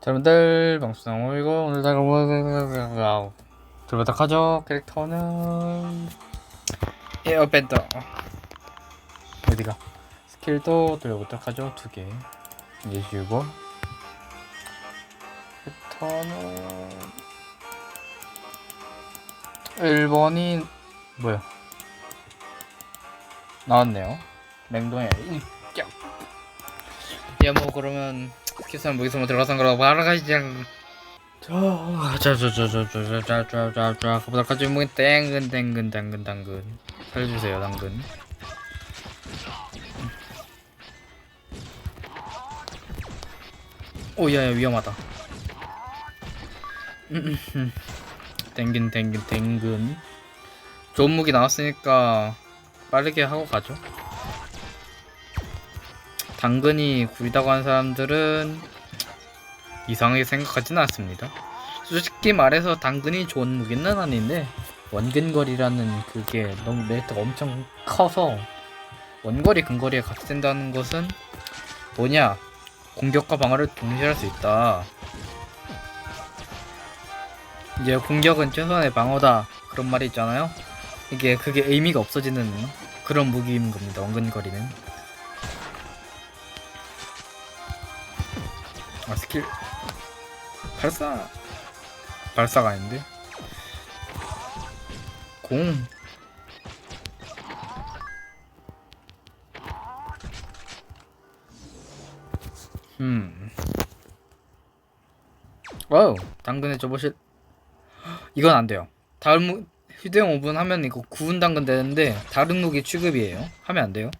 자, 여러분들 방송. 오이고 오늘 다가오 들어가죠? 캐릭터는. 에어밴더. 어디가? 스킬도 들어보도록 하죠? 두개. 이제 주고. 캐릭터는 1번이 뭐야? 나왔네요. 맹동에 입격. 야뭐 그러면 스 키스는 무기수만 들어가서 그러고 바로 가시죠 자자자자자자자자자자 그보다 가지 뭐 땡근 땡근 당근 당근 살려주세요 당근 오야야 위험하다 땡긴 땡긴 땡근 좋은 무기 나왔으니까 빠르게 하고 가죠 당근이 구리다고 하는 사람들은 이상하게 생각하지는 않습니다. 솔직히 말해서 당근이 좋은 무기는 아닌데 원근거리라는 그게 너무 메리트가 엄청 커서 원거리 근거리에 같이 된다는 것은 뭐냐 공격과 방어를 동시에 할 수 있다. 이제 공격은 최소한의 방어다 그런 말이 있잖아요. 이게 그게 의미가 없어지는 그런 무기인 겁니다. 원근거리는. 아 스킬. 발사. 발사가 아닌데? 공. 음. 와우 당근에 줘보실. 이건 안 돼요. 무 휴대용 오븐 하면 이거 구운 당근 되는데 다른 무기 취급이에요. 하면 안 돼요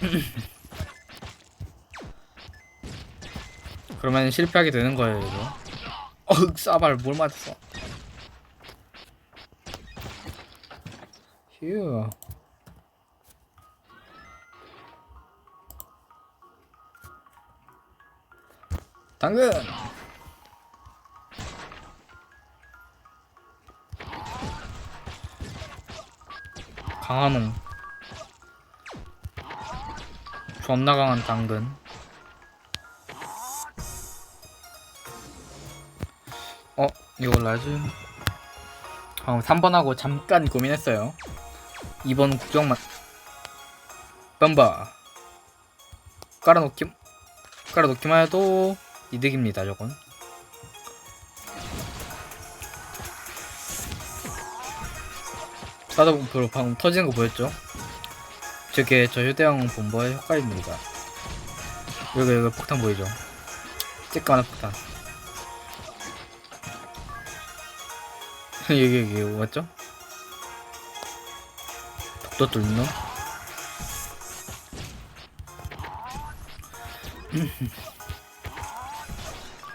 그러면 실패하게 되는 거예요 이거. 어흑 싸발 뭘 맞았어? 휴. 당근! 강화몽 존나 강한 당근 이걸 라지? 어, 3번 하고 잠깐 고민했어요. 2번 국정만. 뻔바. 깔아놓기 깔아놓기만 해도 이득입니다 저건. 사도공포로 방금 터지는 거 보였죠? 저게 저 휴대용 본버의 효과입니다. 여기 여기 폭탄 보이죠? 쬐까만 폭탄 여기 여기 맞죠? 독도 뚫는 놈?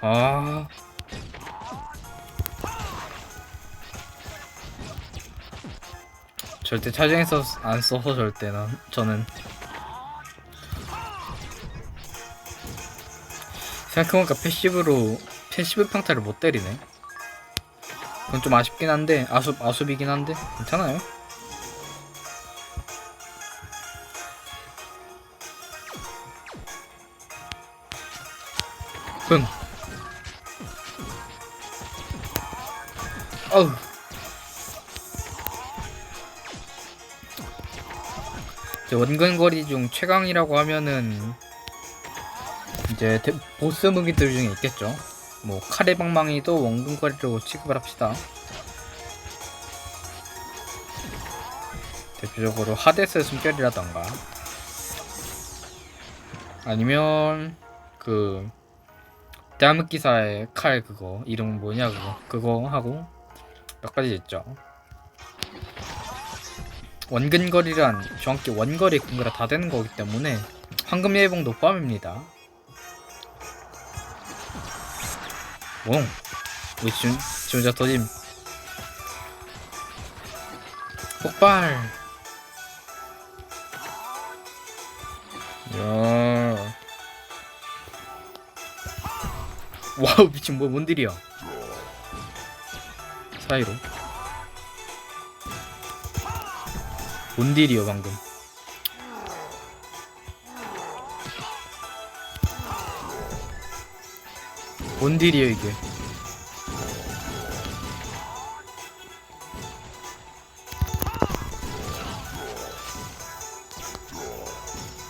아 절대 차징에서 안 써서 절대 난 저는 생각해보니까 패시브로 패시브 평타를 못 때리네 그건 좀 아쉽긴 한데 아쉽 아쉽이긴 한데 괜찮아요. 응. 어우. 이제 원근거리 중 최강이라고 하면은 이제 대- 보스 무기들 중에 있겠죠. 뭐 카레 방망이도 원근거리로 취급을 합시다. 대표적으로 하데스의 숨결이라던가 아니면 그 대한흑기사의 칼 그거 이름 뭐냐 그거 그거 하고 몇 가지 있죠. 원근거리란 정확히 원거리 근거라 다 되는 거기 때문에 황금 예봉도 포함입니다. 옹! 우리 지금, 지금 자 터짐. 폭발! 야 와우, 미친, 뭐, 뭔 딜이야. 사이로. 뭔 딜이야, 방금. 뭔 딜이에요 이게.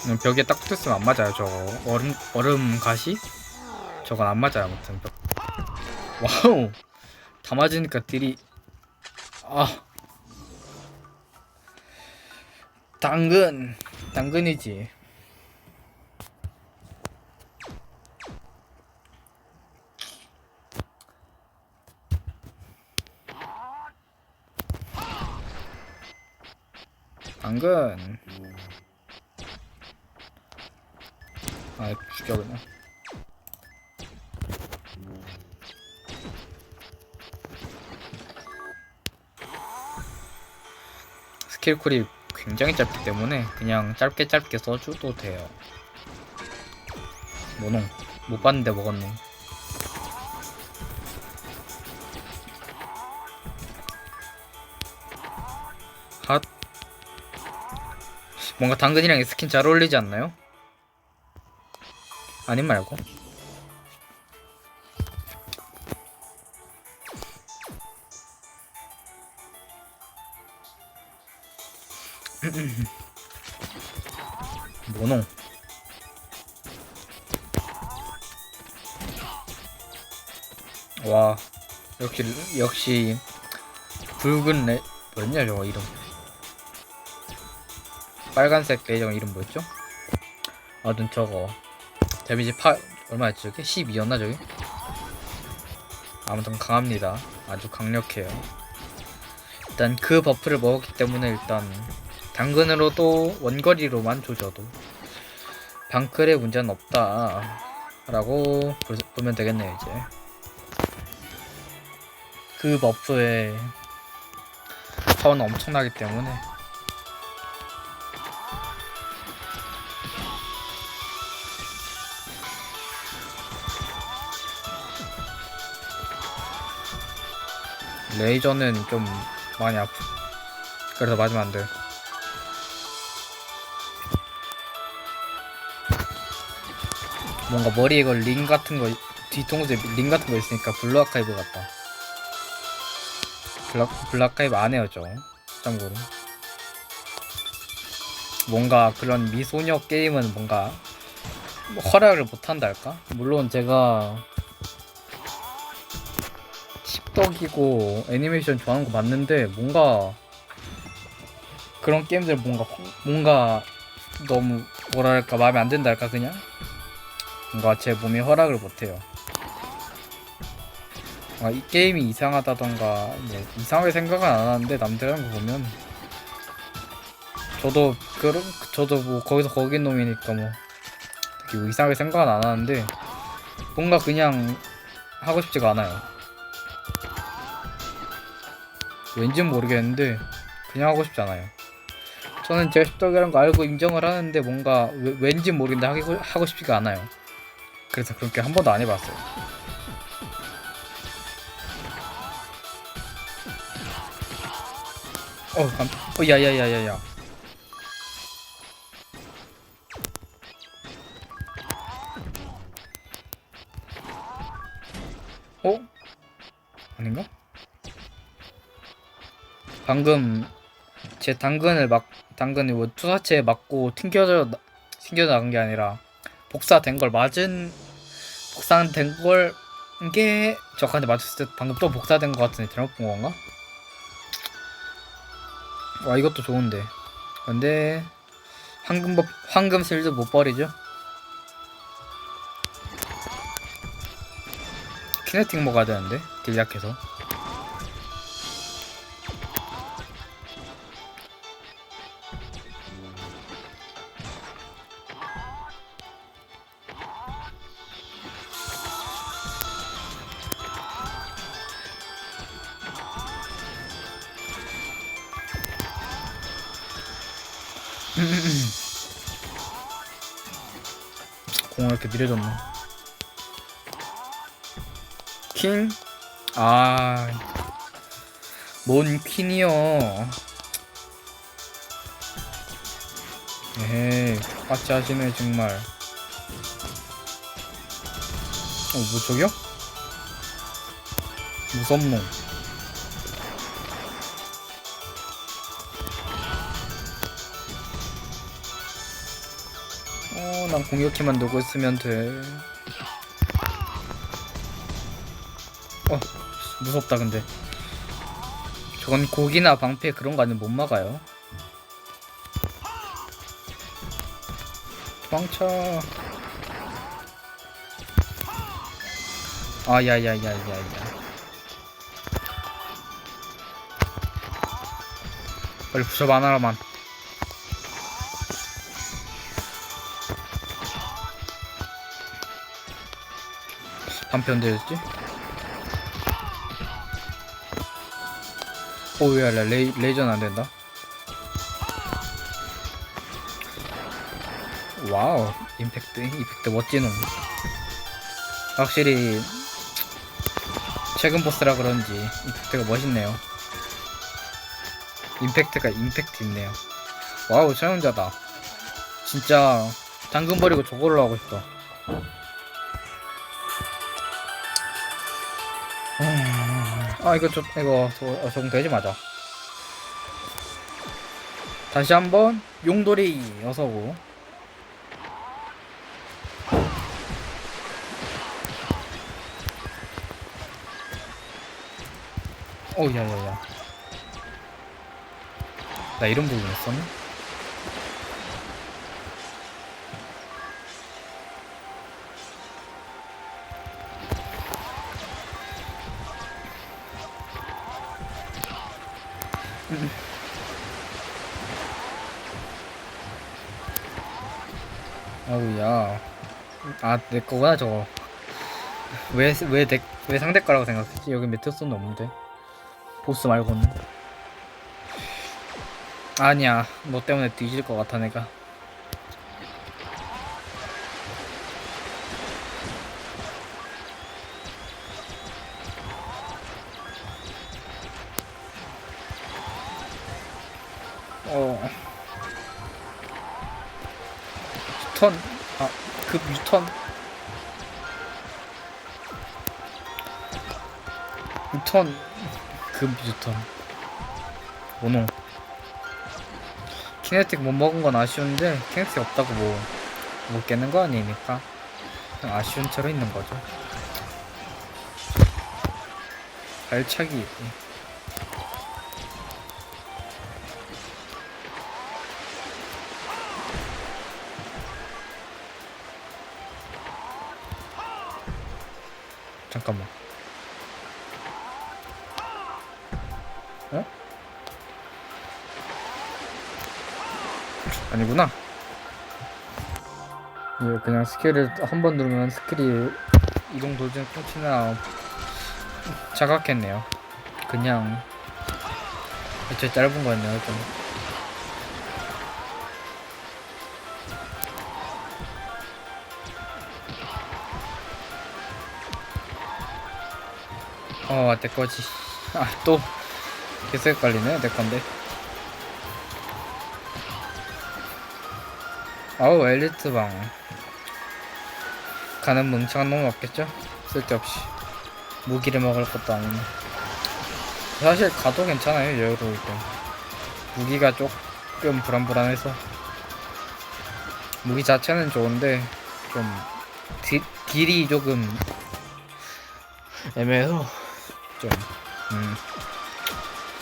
음, 벽에 딱 붙었으면 안 맞아요 저거. 얼음 얼음 가시? 저건 안 맞아요 아무튼 벽. 와우! 다 맞으니까 딜이 아. 당근. 당근이지 당근 아 죽여 그냥. 스킬 쿨이 굉장히 짧기 때문에 그냥 짧게 짧게 써줘도 돼요. 뭐농 못 봤는데 먹었네 뭔가 당근이랑 이 스킨 잘 어울리지 않나요? 아님 말고. 뭐노 와 역시 역시 붉은 레 뭐였냐 저거 이름 빨간색 레이저 이름 뭐였죠? 아무튼 저거 데미지 8 얼마였지 저게? 12였나 저게? 아무튼 강합니다 아주 강력해요 일단 그 버프를 먹었기 때문에 일단 당근으로도 원거리로만 조져도 방클에 문제는 없다 라고 볼- 보면 되겠네요 이제 그 버프의 파워는 엄청나기 때문에 레이저는 좀 많이 아프. 그래서 맞으면 안돼. 뭔가 머리에 이거 링 같은 거 뒤통수에 링 같은 거 있으니까 블루 아카이브 같다. 블루, 블루 아카이브 안 해요 저. 참고로. 뭔가 그런 미소녀 게임은 뭔가 뭐 허락을 못한다 할까? 물론 제가 십덕이고 애니메이션 좋아하는 거 맞는데 뭔가 그런 게임들 뭔가 뭔가 너무 뭐랄까 마음에 안 든다 할까 그냥 뭔가 제 몸이 허락을 못해요. 아, 이 게임이 이상하다던가 뭐 이상하게 생각은 안 하는데 남들 하는 거 보면 저도 그런 저도 뭐 거기서 거긴 놈이니까 뭐뭐 이상하게 생각은 안 하는데 뭔가 그냥 하고 싶지가 않아요. 왠지는 모르겠는데 그냥 하고 싶지 않아요. 저는 제가 십덕이라는 거 알고 인정을 하는데 뭔가 왜, 왠지 모르겠는데 하고, 하고 싶지가 않아요. 그래서 그렇게 한 번도 안 해봤어요. 어, 깜, 어, 야 야 야 야 야. 방금 제 당근을 막 당근이 뭐 투사체에 맞고 튕겨져 튕겨 나간 게 아니라 복사된 걸 맞은 복사된 걸 이게 저한테 맞췄을 때 방금 또 복사된 것 같은데 잘못 본 건가? 와 이것도 좋은데 근데 황금 법 황금 실드 못 버리죠? 키네틱 먹어야 되는데 딜 약해서 공을 이렇게 느려졌네. 킹? 아, 뭔 퀸이요? 에이, 똑같이 하시네, 정말. 어, 뭐, 저기요? 무섭노. 어, 난 공격키만 누고 있으면 돼. 어, 무섭다 근데. 저건 고기나 방패 그런 거 아니면 못 막아요. 도망쳐. 아, 야 야 야 야 야. 빨리 부셔봐 하나만. 반피 언제 였지 오야 레이 레이저는 안 된다. 와우 임팩트 임팩트 놈. 확실히 최근 보스라 그런지 임팩트가 멋있네요. 임팩트가 임팩트 있네요. 와우 최연자다. 진짜 당근 버리고 저걸로 하고 싶다. 아 이거 좀 이거 저- 어, 적응되지 마자. 다시 한번 용돌이 어서고. 오 야야야. 나 이런 부분 있었네. 아우야. 아, 내 거구나, 저거. 왜, 왜, 내, 왜 상대 거라고 생각했지? 여기 메테오스는 없는데. 보스 말고는. 아니야. 너 때문에 뒤질 것 같아, 내가. 유턴? 아급 유턴? 유턴? 급 유턴. 오노. 키네틱 못 먹은 건 아쉬운데 키네틱 없다고 뭐 못 깨는 거 아니니까. 그냥 아쉬운 채로 있는 거죠. 발차기 잠깐만. 어? 아니구나. 이거 그냥 스킬을 한 번 누르면 스킬이 이동 도중 꽂히나 자각했네요. 그냥 애초에 짧은 거였네요 좀. 어, 내 거지. 아, 또 계속 헷갈리네, 내 건데. 아우, 엘리트 방. 가는 멍청한 놈 없겠죠? 쓸데없이. 무기를 먹을 것도 아니네. 사실 가도 괜찮아요, 여유로울 때. 무기가 조금 불안불안해서. 무기 자체는 좋은데, 좀, 딜, 딜이 조금 애매해서. 좀, 음.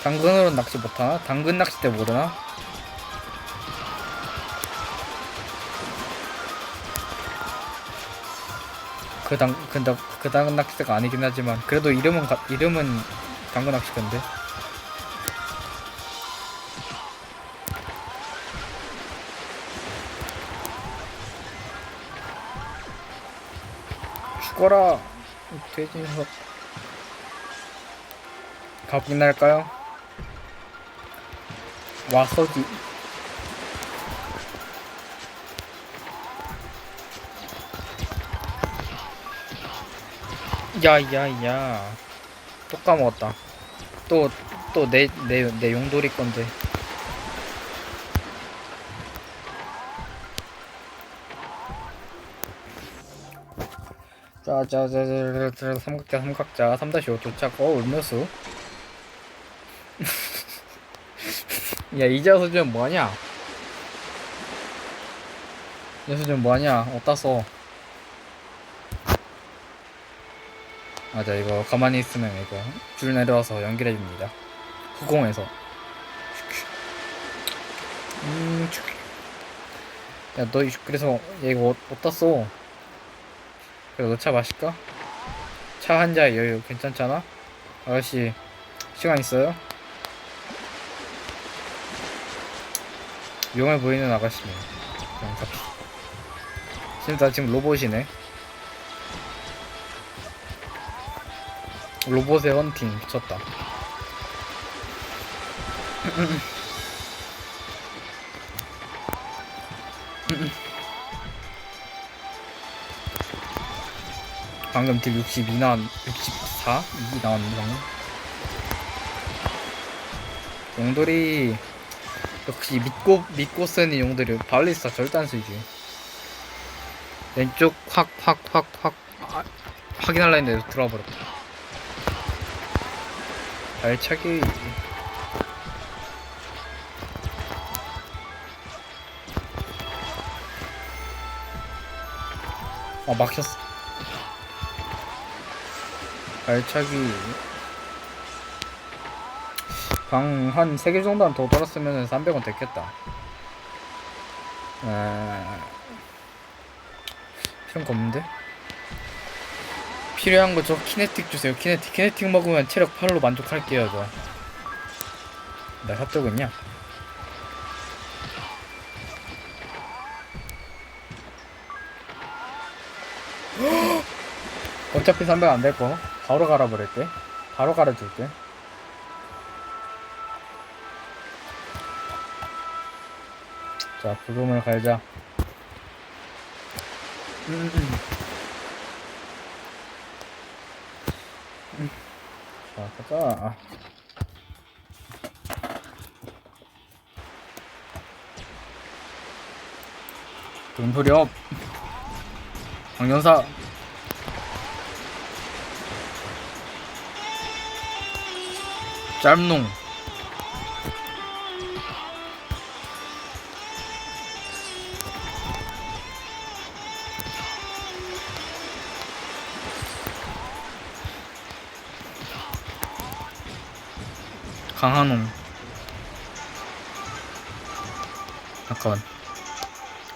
당근으로 낚시 못하나? 당근 낚시 때 모르나? 그 당, 그, 당, 그 당근 낚시대가 아니긴 하지만, 그래도 이름은, 가, 이름은 당근 낚시대인데. 죽어라! 이 돼지 녀석. 할까요? 와서기 야야야. 또 까먹었다. 또 또 내 내 내 용돌이 건데. 짜자자자자 삼각자 삼각자. 3-5 도착. 어 음료수 야 이자 수준 뭐하냐? 이자 수준 뭐하냐? 어디다 써? 맞아 이거 가만히 있으면 이거 줄 내려와서 연결해 줍니다. 후공에서. 음 야 너 그래서 얘 이거 어- 어디다 써? 그래 너 차 마실까? 차 한 잔 여유 괜찮잖아? 아저씨 시간 있어요? 용해 보이는 아가씨네 그냥 갑시다 지금 나 지금 로봇이네. 로봇의 헌팅 미쳤다. 방금 딜 62 나왔 64? 2 나왔는데 방금? 용돌이 역시 믿고 믿고 쓰는 용돌이 발리스타 절단수이지. 왼쪽 확 확 확확 아, 확인하려 했는데 들어와 버렸다. 발차기 아 막혔어. 발차기 방 한 3개 정도만 더 돌았으면 300원 됐겠다 에... 필요한 거 없는데? 필요한 거 저 키네틱 주세요 키네틱 키네틱 먹으면 체력 8로 만족할게요 저나 삽적 있냐? 어차피 300 안 될 거. 바로 갈아버릴게. 바로 갈아줄게. 자, 부금을 갈자. 음, 음. 음. 자, 가자. 돈소리업. 강연사. 짤농 강한홍 잠깐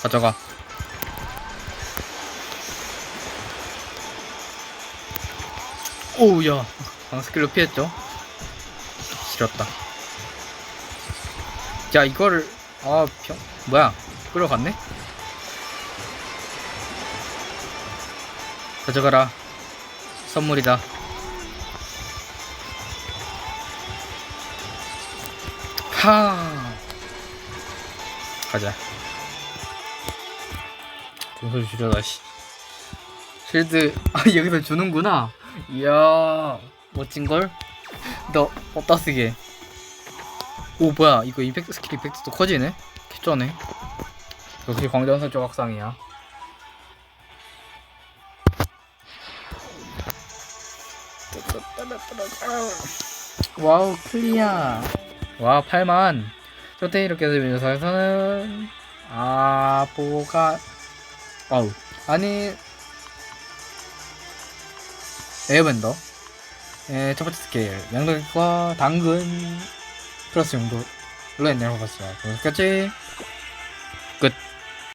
가져가. 오우야. 방스킬로 피했죠? 지렸다. 야 이거를 아 병, 뭐야? 끌어갔네? 가져가라. 선물이다. 하 가자. 동서 주려다 씨. 실드 아 여기서 주는구나. 이야 멋진 걸. 너 어디다 쓰게? 오 뭐야 이거 이펙트 스킬 이펙트도 커지네? 개쩌네 역시 광전선 조각상이야 와우 클리어 와 8만. 저때 이렇게 해서 민서에서는 아보가 아우. 아니 에어밴더. 예, 첫 번째 스케일. 양덕과 당근 플러스 용도로 했네요 봤어요. 끝